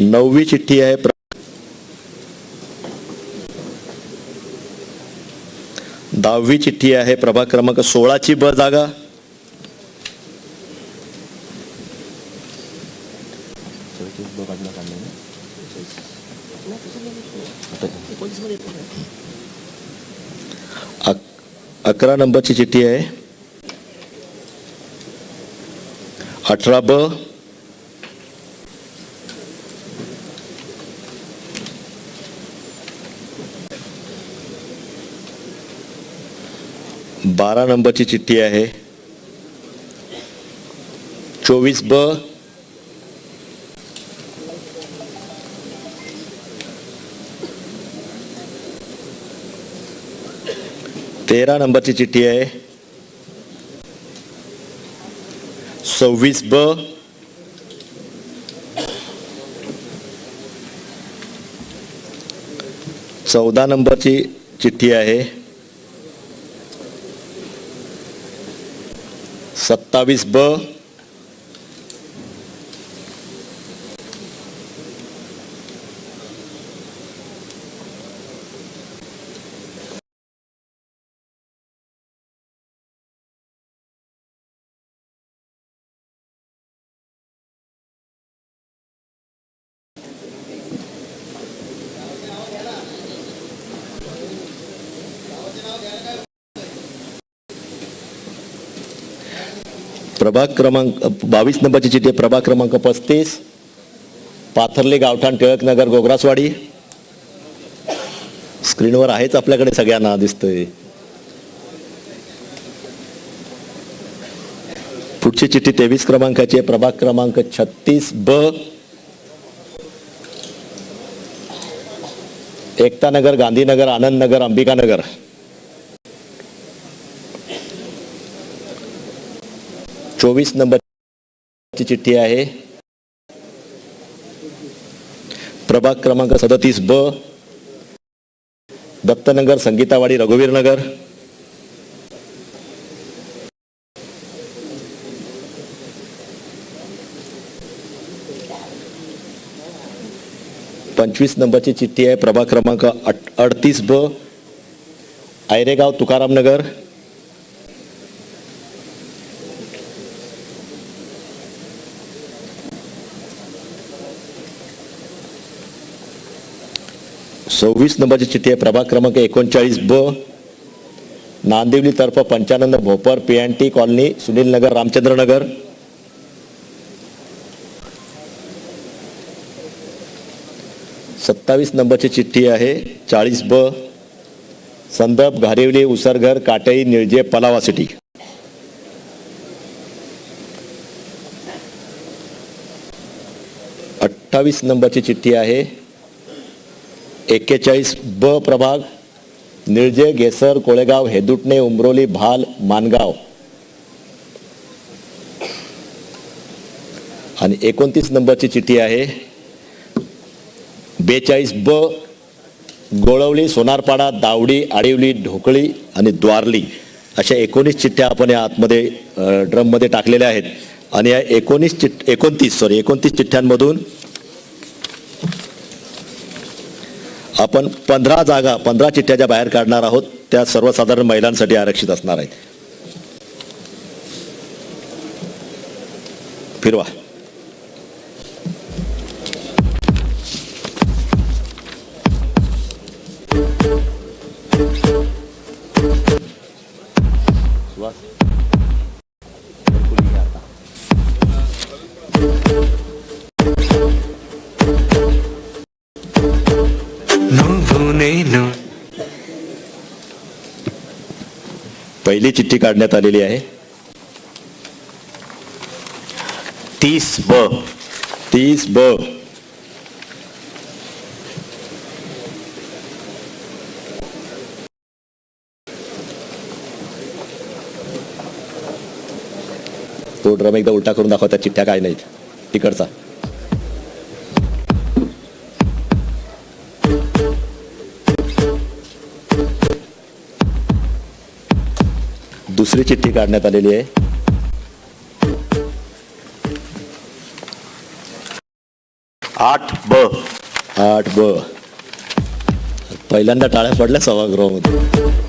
नववी चिठ्ठी आहे. प्र- दहावी चिठ्ठी आहे. प्रभाग क्रमांक सोळाची ब जागा. अक- अकरा नंबरची चिठ्ठी आहे. अठरा ब. बारा नंबरची चिठ्ठी आहे. चोवीस ब. तेरा नंबरची चिठ्ठी आहे. सव्वीस ब. चौदा नंबरची चिठ्ठी आहे. सत्तावीस ब प्रभाग क्रमांक बावीस नंबरची चिठ्ठी प्रभाग क्रमांक पस्तीस पाथर्ले गावठाण टिळकनगर गोग्रासवाडी. स्क्रीनवर आहेच आपल्याकडे सगळ्यांना दिसतंय. पुढची चिठ्ठी तेवीस क्रमांकाची आहे. प्रभाग क्रमांक छत्तीस ब. एकतानगर गांधीनगर आनंदनगर अंबिकानगर चोवीस नंबरची चिठ्ठी आहे. प्रभाग क्रमांक सदतीस ब दत्तनगर संगीतावाडी रघुवीरनगर पंचवीस नंबरची चिठ्ठी आहे प्रभाग क्रमांक अट अडतीस ब आयरेगाव तुकारामनगर सव्वीस नंबरची चिठ्ठी आहे प्रभाग क्रमांक एकोणचाळीस ब. नांदिवली तर्फ Panchanand Bhopar P N T colony Sunil Nagar Ramchandra Nagar सत्तावीस नंबरची चिठ्ठी आहे चाळीस ब. संदर्भ घारिवली उसरघर काटई निळजे पलावा सिटी. अठ्ठावीस नंबरची चिठ्ठी आहे एक्केचाळीस ब प्रभाग निळजे गेसर कोळेगाव हेदुटणे उमरोली भाल मानगाव. आणि एकोणतीस नंबरची चिठ्ठी आहे. बेचाळीस ब गोळवली सोनारपाडा दावडी आडिवली ढोकळी आणि द्वारली अशा एकोणीस चिठ्ठ्या आपण या आतमध्ये ड्रममध्ये टाकलेल्या आहेत. आणि या एकोणीस चिठ एकोणतीस सॉरी एकोणतीस चिठ्ठ्यांमधून आपण पंधरा जागा पंधरा चिठ्ठ्या ज्या बाहेर काढणार आहोत त्या सर्वसाधारण महिलांसाठी आरक्षित असणार आहेत फिरवा Thank you. पहिली चिठ्ठी काढण्यात आलेली आहे. तीस ब. तीस ब. तो ड्रम एकदा उलटा करून दाखवा त्या चिठ्ठ्या काय नाहीत. तिकडचा. दुसरी चिठ्ठी काढण्यात आलेली आहे. आठ ब. आठ ब. पहिल्यांदा टाळ्या पडल्या सभागृहामध्ये.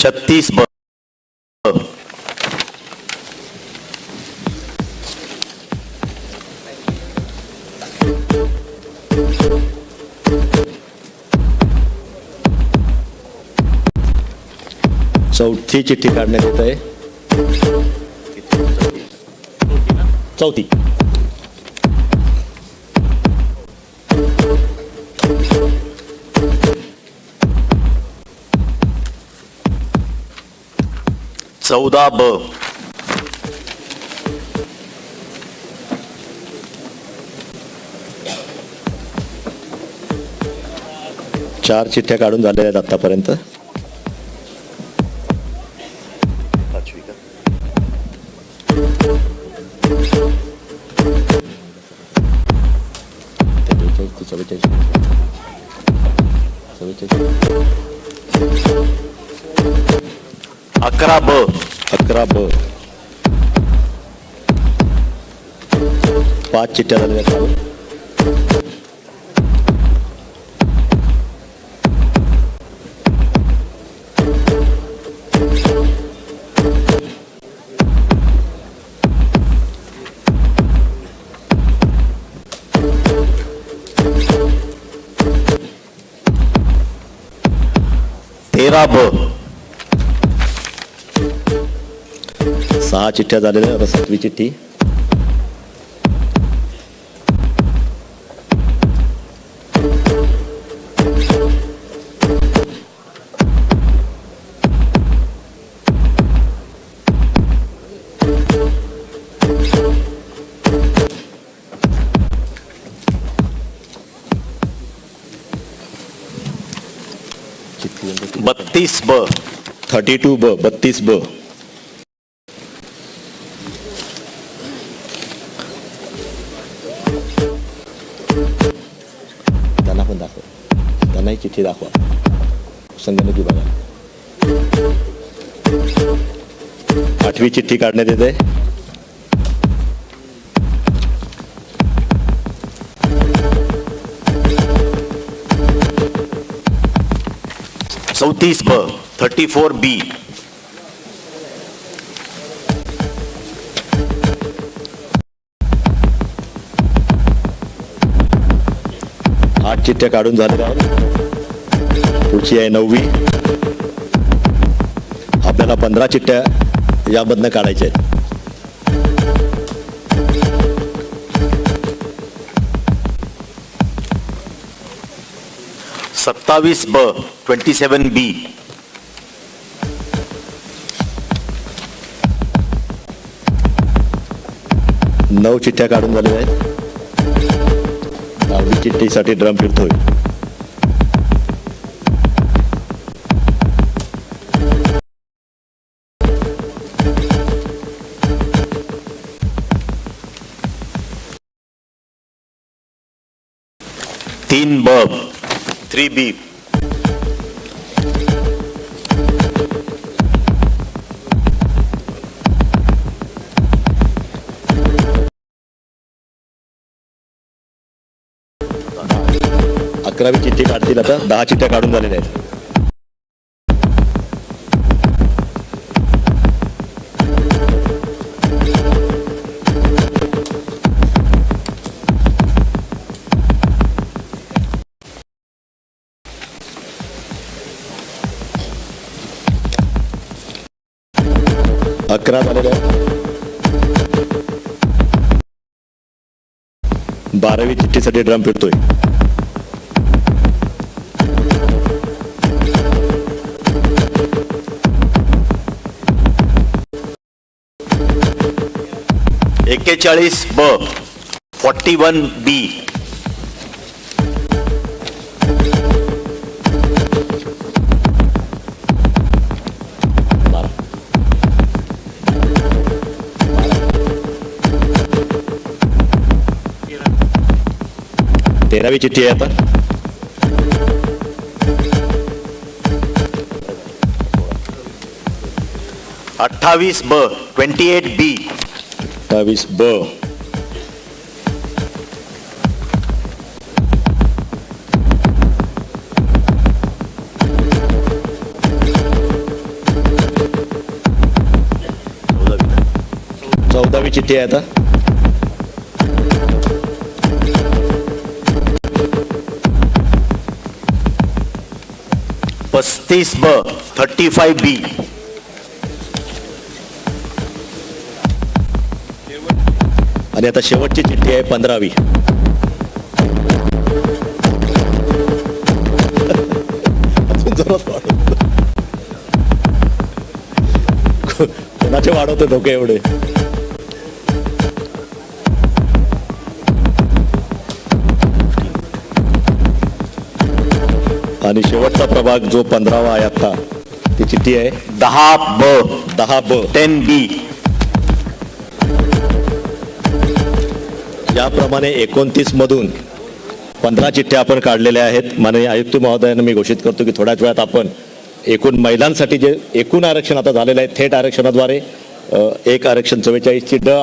छत्तीस ब चौथी चिठ्ठी काढण्यात येत आहे. चौथी. चौदा ब चार चिठ्ठ्या काढून झालेल्या आहेत आतापर्यंत अकरा ब अकरा ब सहा चिठ्ठ्या झालेल्या. आता सातवी चिठ्ठी बत्तीस ब थर्टी टू ब बत्तीस ब चिठ्ठी दाखवा. संगणक विभागाला आठवी चिठ्ठी काढण्यात येते. चौतीस ब थर्टी फोर बी आठ चिठ्ठ्या काढून झालेल्या आहेत. पुढची आहे नववी. आपल्याला पंधरा चिठ्ठ्या यामधनं काढायच्या आहेत. सत्तावीस ब ट्वेंटी सेवन बी नऊ चिठ्ठ्या काढून झालेल्या आहेत. दहावी चिठ्ठीसाठी ड्रम फिरतोय. तीन ब थ्री बी. अकरावी चिठ्ठी काढतील आता. दहा चिठ्ठ्या काढून झालेल्या आहेत. अकरा झालेले आहेत. बारावी चिठ्ठीसाठी ड्रम फिरतोय. एक्केचाळीस ब फॉर्टी वन बी तेरावी चिठ्ठी आहे आता अठ्ठावीस ब ट्वेंटी एट बी अठ्ठावीस ब. चौदावी चिठ्ठी आहे आता पस्तीस ब थर्टी फाईव्ह बी आणि आता शेवटची चिठ्ठी आहे पंधरावी. कोणाचे वाढवते धोके एवढे? आणि शेवटचा प्रभाग जो पंधरावा आहे आता ती चिठ्ठी आहे दहा ब. दहा ब. टेन बी याप्रमाणे एकोणतीस मधून पंधरा चिठ्ठ्या आपण काढलेल्या आहेत. माननीय आयुक्त महोदयांना मी घोषित करतो की थोड्याच वेळात आपण एकूण महिलांसाठी जे एकूण आरक्षण आता झालेलं आहे थेट आरक्षणाद्वारे एक आरक्षण चव्वेचाळीसची ड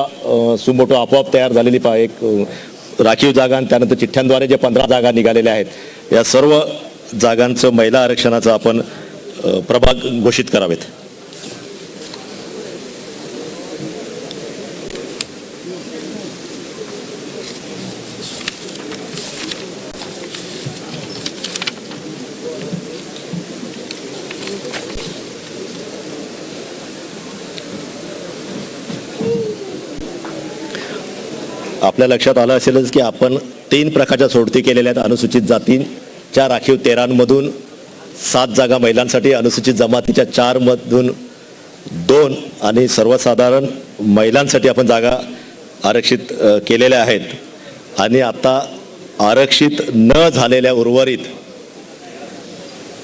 सुमोटो आपोआप तयार झालेली पा एक राखीव जागा आणि त्यानंतर चिठ्ठ्यांद्वारे जे पंधरा जागा निघालेल्या आहेत या सर्व जागांचं महिला आरक्षणाचं आपण प्रभाग घोषित करावेत. आपल्या लक्षात आलं असेलच की आपण तीन प्रकारच्या सोडती केलेल्या आहेत अनुसूचित च्या राखीव तेरांमधून सात जागा महिलांसाठी अनुसूचित जमातीच्या चारमधून दोन आणि सर्वसाधारण महिलांसाठी आपण जागा आरक्षित केलेल्या आहेत. आणि आता आरक्षित न झालेल्या उर्वरित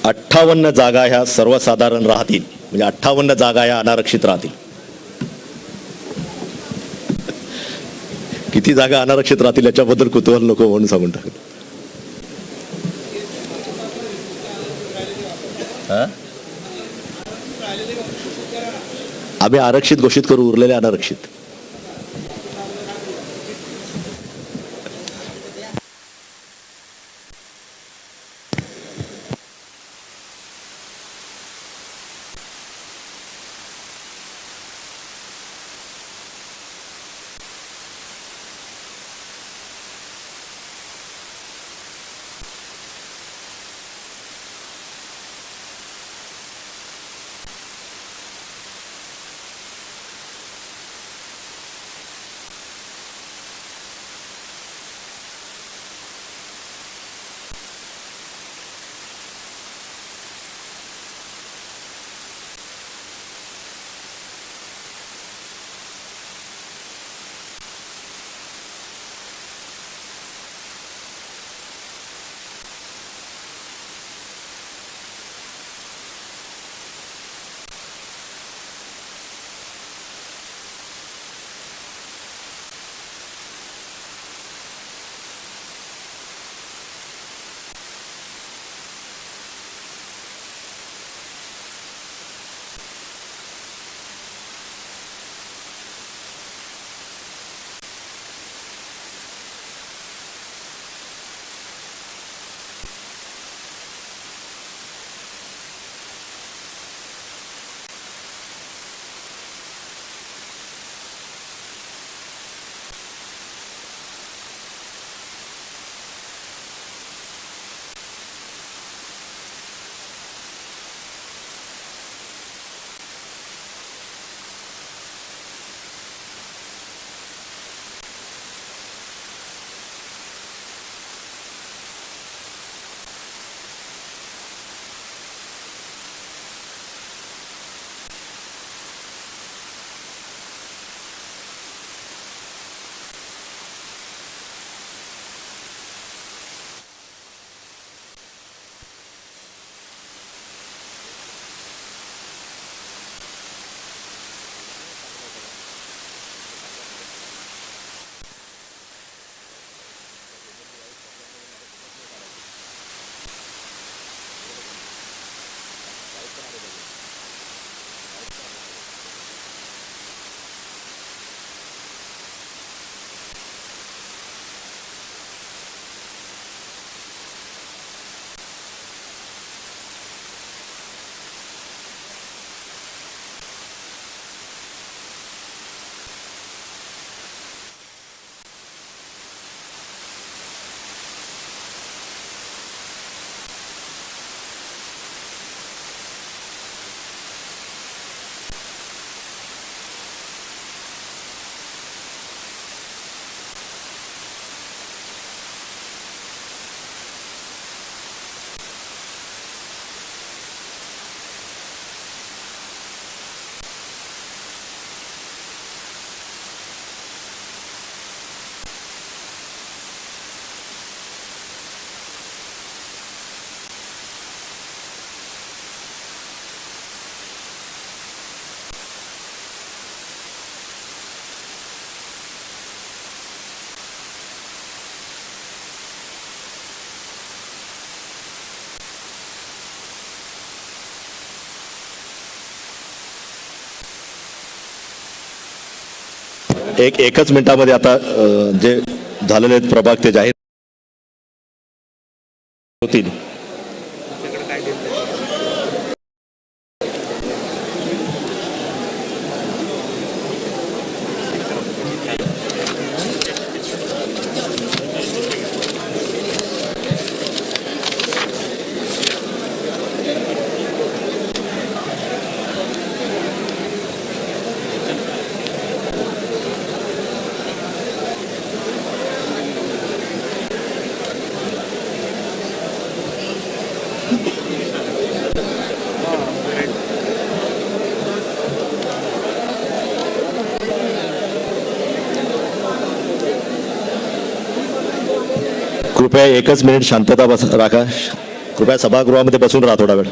अठ्ठावन्न जागा ह्या सर्वसाधारण राहतील. म्हणजे अठ्ठावन्न जागा ह्या अनारक्षित राहतील. किती जागा अनारक्षित राहतील याच्याबद्दल कुतूहल नको म्हणून सांगून टाक आम्ही आरक्षित घोषित करू उरलेले अनारक्षित। एक एकच मिनिटामध्ये आता जे झालेले आहेत प्रभाग ते जाहीर होतील. कृपया एकच मिनिट शांतता बस राखा. कृपया सभागृहामध्ये बसून राहा थोडा वेळ.